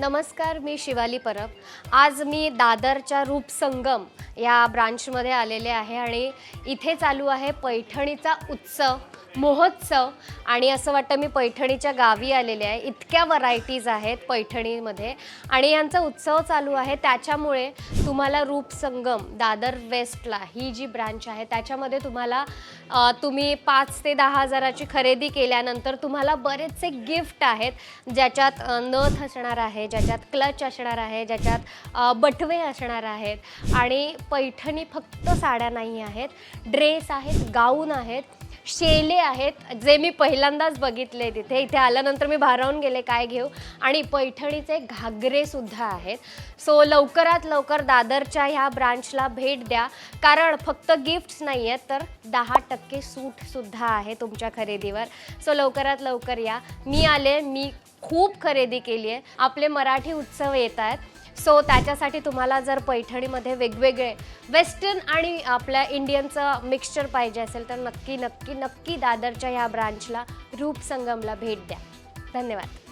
नमस्कार मी शिवाली परब. आज मी दादरच्या रूपसंगम या ब्रांचमध्ये आलेले आहे आणि इथे चालू आहे पैठणीचा उत्सव महोत्सव. आणि असं वाटतं मी पैठणीच्या गावी आलेले आहे. इतक्या व्हरायटीज आहेत पैठणीमध्ये. आणि यांचा उत्सव चालू आहे. त्याच्यामुळे तुम्हाला रूपसंगम दादर वेस्टला ही जी ब्रांच आहे त्याच्यामध्ये तुम्हाला तुम्ही पाच ते दहा हजाराची खरेदी केल्यानंतर तुम्हाला बरेचसे गिफ्ट आहेत ज्याच्यात नथ असणार आहे ज्याच्यात क्लच असणार आहे ज्याच्यात बटवे असणार आहेत. आणि पैठणी फक्त साड्या नाही आहेत. ड्रेस आहेत गाऊन आहेत शेले आहेत जे मी पहिल्यांदाच बघितले तिथे. इथे आल्यानंतर मी भारावून गेले काय घेऊ? आणि पैठणीचे घागरेसुद्धा आहेत. सो लवकरात लवकर दादरच्या ह्या ब्रांचला भेट द्या. कारण फक्त गिफ्ट्स नाही आहेत तर दहा टक्के सूटसुद्धा आहे तुमच्या खरेदीवर. सो लवकरात लवकर या. मी आले मी खूप खरेदी केली आहे. आपले मराठी उत्सव येत आहेत. सो त्याच्यासाठी तुम्हाला जर पैठणीमध्ये वेगवेगळे वेस्टर्न आणि आपल्या इंडियनचं मिक्सचर पाहिजे असेल तर नक्की नक्की नक्की दादरच्या ह्या ब्रांचला रूपसंगमला भेट द्या. धन्यवाद.